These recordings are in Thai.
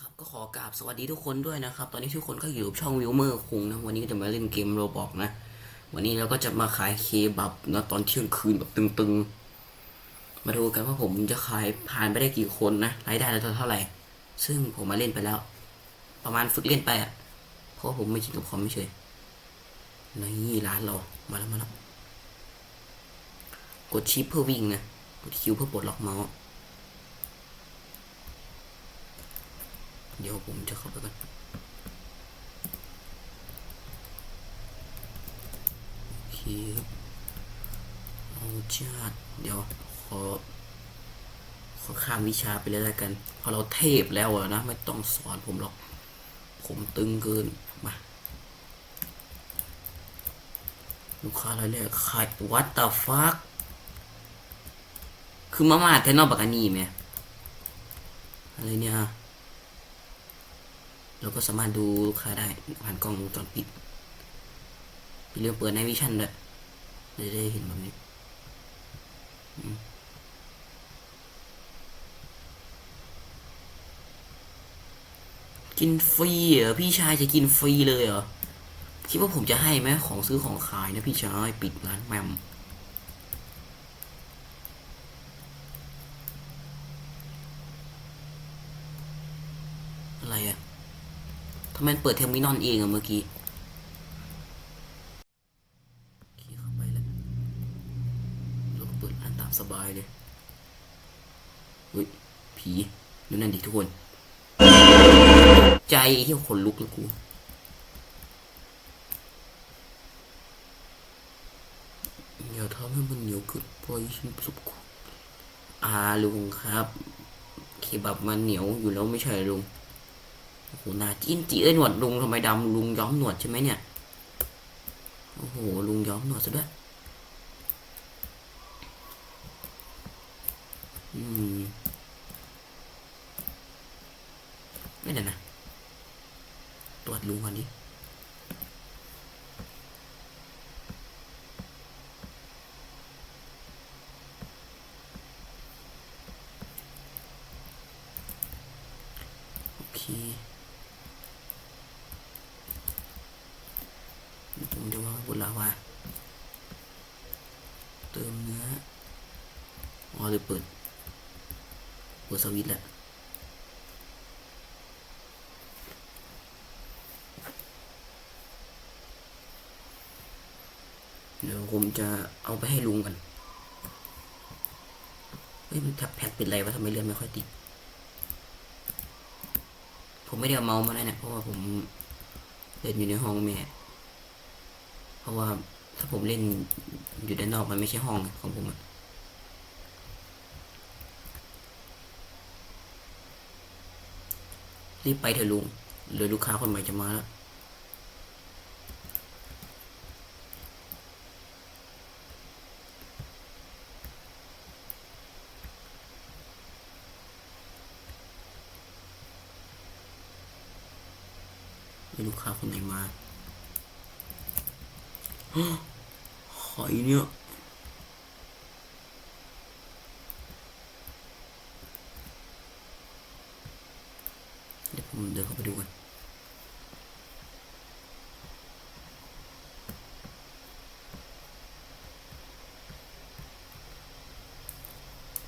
นะครับก็ขอกราบสวัสดีทุกคนด้วยนะครับ ตอนนี้ทุกคนก็อยู่ช่องวิวเมอร์คุงนะวันนี้ก็จะมาเล่นเกมโรบอกนะ วันนี้เราก็จะมาขายเคบับนะตอนเที่ยงคืนแบบตึงๆ มาดูกันว่าผมจะขายผ่านไปได้กี่คนนะรายได้เราเท่าไหร่ ซึ่งผมมาเล่นไปแล้ว ประมาณฝึกเล่นไปอะเพราะผมไม่ชินกับคอมไม่เฉยนี่ร้านเรามาแล้วมาแล้วกดชิปเพื่อวิ่งนะกดคิวเพื่อปลดล็อกเมาส์ เดี๋ยวผมจะเข้าไปกันโอเคครับเอาชาติเดี๋ยวขอขอข้ามวิชาไปเลยแล้วกันเพราะเราเทพแล้วนะ ไม่ต้องสอนผมหรอก ผมตึงเกินมาลูกค้ารายแรกขาย what the fuck คือมามาแทนนอกบักอันนี้ไหมอะไรเนี่ย เราก็สามารถดูลูกค้าได้ผ่านกล้องวงจรปิดมีเรื่องเปิดในวิชั่นด้วยจะได้เห็นแบบนี้กินฟรีเหรอพี่ชายจะกินฟรีเลยเหรอคิดว่าผมจะให้ไหมของซื้อของขายนะพี่ชายปิดร้านแมมอะไรอะ ทำไมเปิดเทอร์มินอลเองอะเมื่อกี้ขี่เข้าไปแล้วเราก็เปิดร้านตามสบายเลยเฮ้ยผีดูนั่นดิทุกคน ใจที่ขนลุกเลยกูอย่าทำให้มันเหนียวเกินไปฉันสบคุณอาลุงครับเคบับมันเหนียวอยู่แล้วไม่ใช่ลุง โอ้โหนาจิ้นจีเอ้ยหนวดลุงทำไมดำลุงย้อมหนวดใช่ไหมเนี่ย โอ้โหลุงย้อมหนวดซะด้วย อืม ไม่ได้นะ ตรวจลุงก่อนดิโอเค ผมจะว่าบุลาวาเติมเนื้ออ๋อหรือเปิด เปิดสวิตแหละเดี๋ยวผมจะเอาไปให้ลุงกัน เฮ้ยมันแท็บแพดเป็นไรวะทำไมเลื่อนไม่ค่อยติด ผมไม่ได้เอาเมาส์มาเลยเนี่ยเพราะว่าผมเล่นอยู่ในห้องแม่ เพราะว่าถ้าผมเล่นอยู่ด้านนอกมันไม่ใช่ห้องของผมอะรีบไปเถอะลุงเดี๋ยลูกค้าคนใหม่จะมาแล้วมีลูกค้าคนไหนมา หอยเนี่ยเดี๋ยวผมเดินเข้าไปดูกัน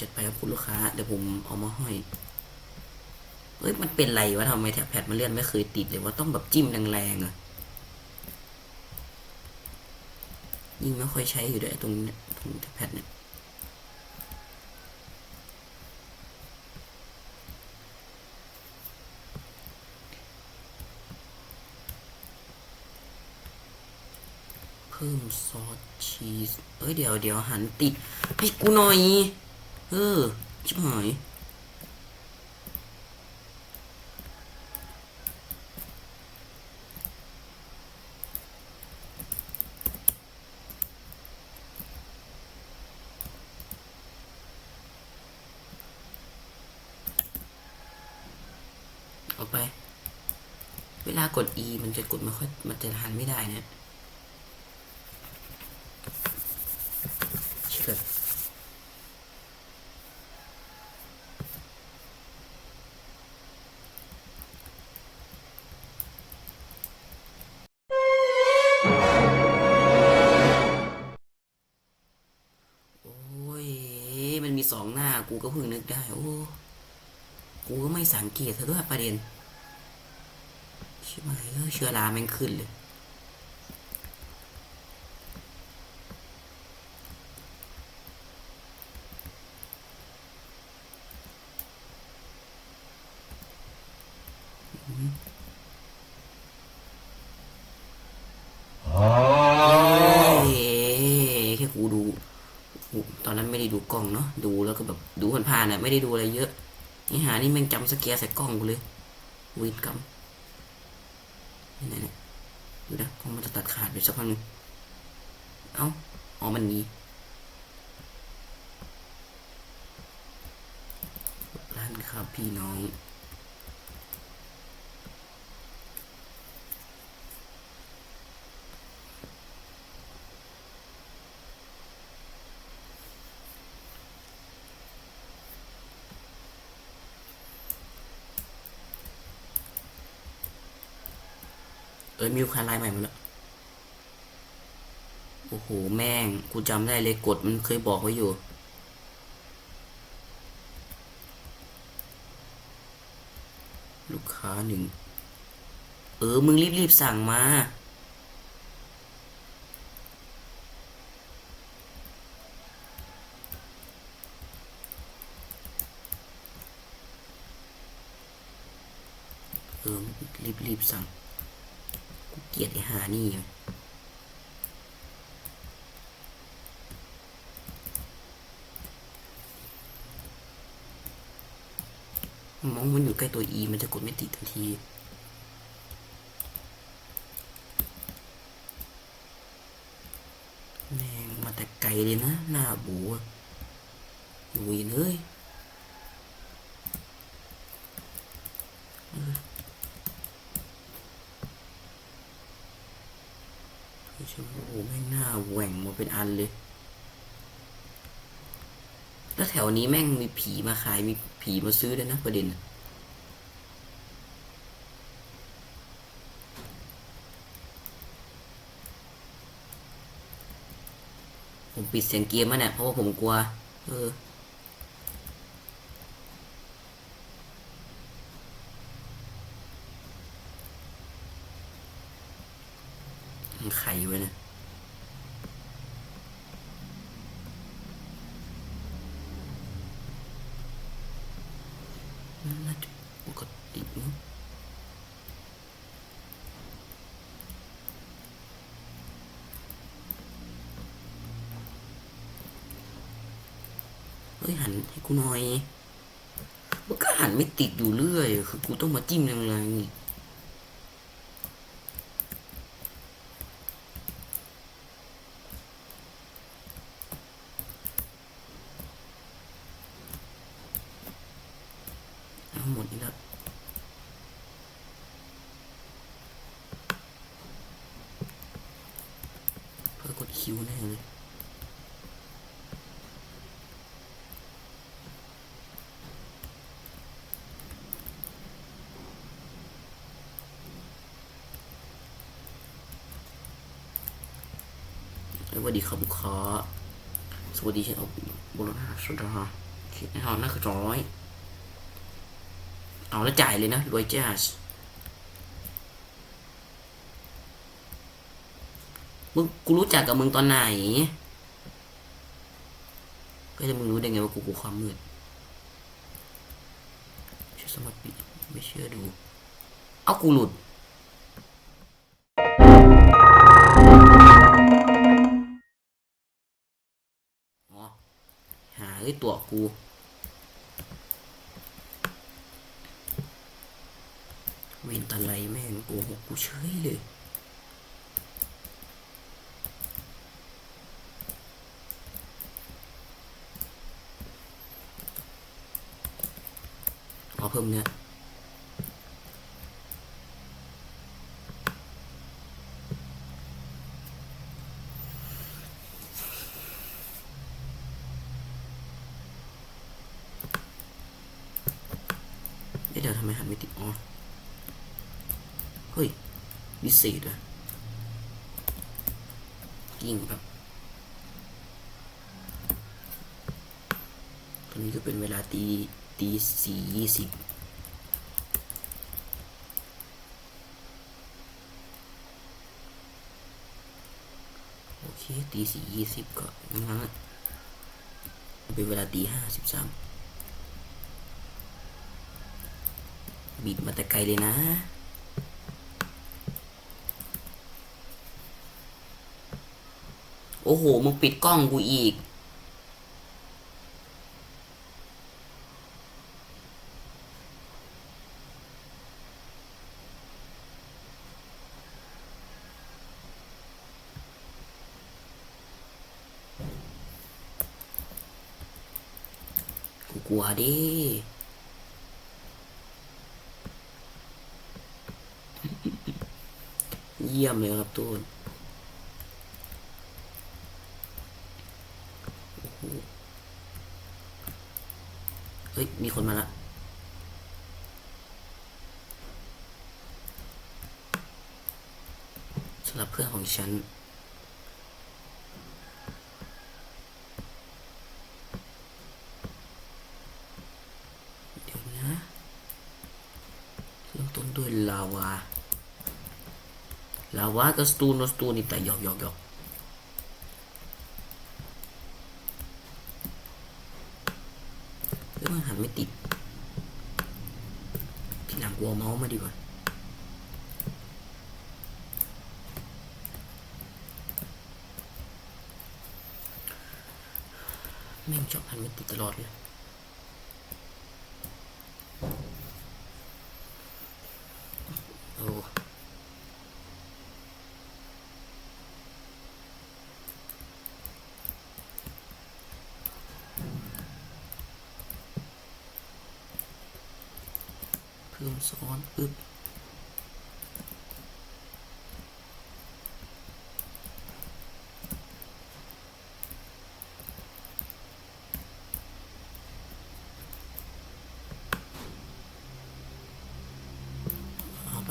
จัดไปครับคุณลูกค้า เดี๋ยวผมเอามาห้อยเฮ้ย มันเป็นไรวะทำไมแถบแพดมันเลื่อนไม่เคยติดเลยว่าต้องแบบจิ้มแรงๆอะ ยิ่งไม่ค่อยใช้อยู่ด้วยตรงตรงแพดเนี่ยเพิ่มซอสชีส เอ้ยเดี๋ยวเดี๋ยวหันติดให้กูหน่อย เออชิบหาย ลากด e มันจะกดไม่ค่อยมันจะทานไม่ได้นะเชิญสองหน้ากูก็เพิ่งนึกได้ โอ้ กูก็ไม่สังเกตซะด้วยประเด็น ช่ไหมเออเชื้อราแม่งขึ้นเลยเอ้ยแค่กูดูตอนนั้นไม่ได้ดูกล้องเนาะดูแล้วก็แบบดูผ่านๆน่ะไม่ได้ดูอะไรเยอะนี่หานี่แม่งจำสเกียร์ใส่กล้องกูเลยวีดกรรม นี่ไหนเนี่ยดูนะกล้องมันจะตัดขาดไปสักพักหนึงเอ้าอ๋อมันมีร้านครับพี่น้อง เอ้ยมีลูกค้ารายใหม่มาแล้วโอ้โห แม่ง กูจำได้เลยกดมันเคยบอกไว้อยู่ ลูกค้าหนึ่ง เออ มึงรีบๆสั่งมาเออรีบๆสั่ง เกียดไอ้หานี่อะมองมันอยู่ใกล้ตัว E มันจะกดไม่ติดทันทีแม่งมาแต่ไกลเลยนะ หน้าบูอะลุย เลยเฮ้ยโอ้โหแม่งหน้าแหว่งมาเป็นอันเลย แล้วแถวนี้แม่งมีผีมาขายมีผีมาซื้อด้วยนะประเด็นผมปิดเสียงเกมมาเนี่ยเพราะว่าผมกลัว เออ ไข่ไว้นะน่าจะปกติมั้งเฮ้ยหันให้กูหน่อย มันก็หันไม่ติดอยู่เรื่อย คือกูต้องมาจิ้มแรงๆอีก เอาหมดนี่แล้วเพื่อกดคิวแน่เลยสวัสดีครับลูกค้าสวัสดีเชฟบุรณาสุดาคิดให้เอาหน้าคือร้อย เอาแล้วจ่ายเลยนะรวยจ้าสมึงกูรู้จักกับมึงตอนไหน ก็จะมึงรู้ได้ไงว่ากูกูความมืดเชื่อสมัครปิดไม่เชื่อดู เอากูหลุดอ๋อหาไอ้ตัวกู เวนตันไรแม่งโกหกกูเฉยเลย เพิ่มเนื้อเดี๋ยวทำไมหันไม่ติดอ๋อเฮ้ยวิเศษอะกิ่งแบบอนนี้ก็เป็นเวลาตี ตีสี่ยี่สิบโอเคตีสี่ยี่สิบก็งั้นนะเป็นเวลาตีห้าสิบสามบิดมาแต่ไกลเลยนะโอ้โห มึงปิดกล้องกูอีก กูกลัวดิเยี่ยมเลยครับตูนเฮ้ย มีคนมาละสำหรับเพื่อนของฉัน เดี๋ยวนะเริ่มต้นด้วยลาวา ลาวากับสตูนสตูนนี่แต่หยอกหยอกหยอกเฮ้ยมันหันไม่ติด ทีหลังกลัวเมาส์มาดีกว่า แม่งชอบหันไม่ติดตลอดเลย โอ้ เพิ่มซ้อนปึ๊บเอาไ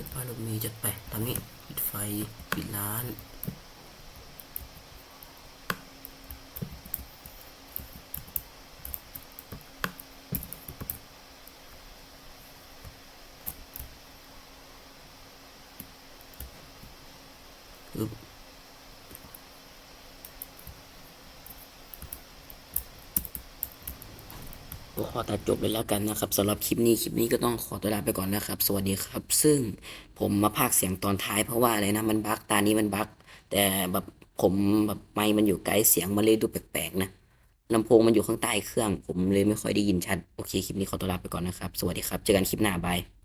ปิดเตาไฟลมมล์จัดไปตามนี้ปิดไฟปิดร้าน ปึ๊บ ก็ขอตัดจบเลยแล้วกันนะครับสำหรับคลิปนี้คลิปนี้ก็ต้องขอตัวลาไปก่อนนะครับ สวัสดีครับ ซึ่งผมมาพากเสียงตอนท้ายเพราะว่าอะไรนะมันบั๊กตานี้มันบั๊กแต่แบบผมแบบไม้มันอยู่ไกลเสียงมันเลยดูแปลกๆนะลำโพงมันอยู่ข้างใต้เครื่อง ผมเลยไม่ค่อยได้ยินชัด โอเคคลิปนี้ขอตัวลาไปก่อนนะครับ สวัสดีครับ เจอกันคลิปหน้าบาย